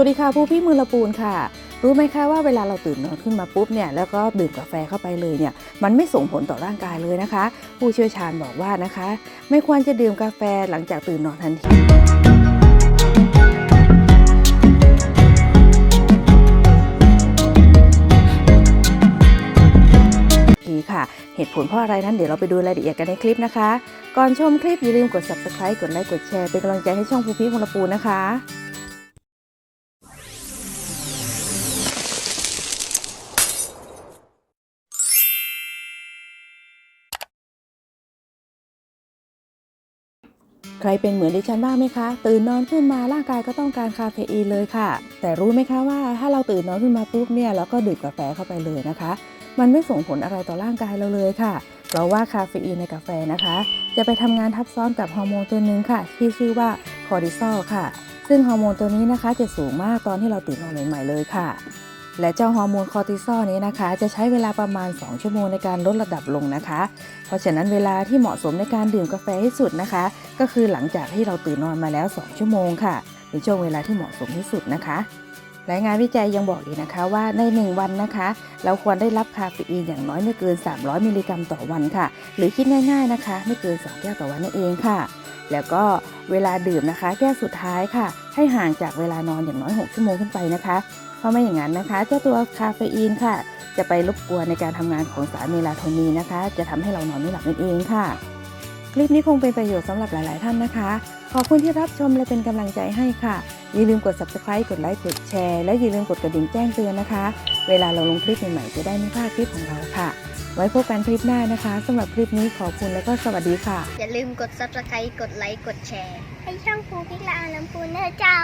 วัสดีค่ะผู้พี่มือละปูนค่ะ รู้ไหมคะว่าเวลาเราตื่นนอนขึ้นมาปุ๊บเนี่ยแล้วก็ดื่มกาแฟเข้าไปเลยเนี่ยมันไม่ส่งผลต่อร่างกายเลยนะคะ ผู้เชี่ยวชาญบอกว่านะคะ ไม่ควรจะดื่มกาแฟหลังจากตื่นนอนทันทีทีค่ะ เหตุผลเพราะอะไรนั้นเดี๋ยวเราไปดูรายละเอียดกันในคลิปนะคะ ก่อนชมคลิปอย่าลืมกด subscribe กดไลค์กดแชร์เป็นกำลังใจให้ช่องภูพี่มือละปูนนะคะ ใครเป็นเหมือนดิฉันบ้างไหมคะ ตื่นนอนขึ้นมาร่างกายก็ต้องการคาเฟอีนเลยค่ะ แต่รู้ไหมคะว่าถ้าเราตื่นนอนขึ้นมาปุ๊บเนี่ยแล้วก็ดื่มกาแฟเข้าไปเลยนะคะ มันไม่ส่งผลอะไรต่อร่างกายเราเลยค่ะ เพราะว่าคาเฟอีนในกาแฟนะคะ จะไปทำงานทับซ้อนกับฮอร์โมนตัวหนึ่งค่ะ ที่ชื่อว่าคอร์ติซอลค่ะ ซึ่งฮอร์โมนตัวนี้นะคะจะสูงมากตอนที่เราตื่นนอนใหม่ๆเลยค่ะ และเจ้าฮอร์โมนคอร์ติซอลนี้นะคะ จะใช้เวลาประมาณ 2 ชั่วโมงในการลดระดับลงนะคะ เพราะฉะนั้นเวลาที่เหมาะสมในการดื่มกาแฟที่สุดนะคะ ก็คือหลังจากที่เราตื่นนอนมาแล้ว 2 ชั่วโมงค่ะเป็นช่วงเวลาที่เหมาะสมที่สุดนะคะและงานวิจัยยังบอกอีกนะคะว่าใน 1 วันนะคะ เราควรได้รับคาเฟอีนอย่างน้อยไม่เกิน 300 มิลลิกรัมต่อวันค่ะ หรือคิดง่ายๆนะคะ ไม่เกิน 2 แก้วต่อวันนั่นเองค่ะ แล้วก็เวลาดื่มนะคะ แก้วสุดท้ายค่ะ ให้ห่างจากเวลานอนอย่างน้อย 6 ชั่วโมงขึ้นไปนะคะ เพราะไม่อย่างนั้นนะคะ เจ้าตัวคาเฟอีนค่ะ จะไปรบกวนในการทำงานของสารเมลาโทนินนะคะ จะทำให้เรานอนไม่หลับนั่นเองค่ะ คลิปนี้คงเป็นประโยชน์สำหรับหลาย ๆ ท่านนะคะ ขอบคุณที่รับชมและเป็นกำลังใจให้ค่ะ อย่าลืมกด subscribe กดไลค์กดแชร์และอย่าลืมกดกระดิ่งแจ้งเตือนนะคะ เวลาเราลงคลิปใหม่ๆจะได้ไม่พลาดคลิปของเราค่ะ ไว้พบกันคลิปหน้านะคะสำหรับคลิปนี้ขอบคุณและก็สวัสดีค่ะ อย่าลืมกด subscribe กดไลค์กดแชร์ ให้ช่องภูพิกลาลำพูนเนอร์เจ้า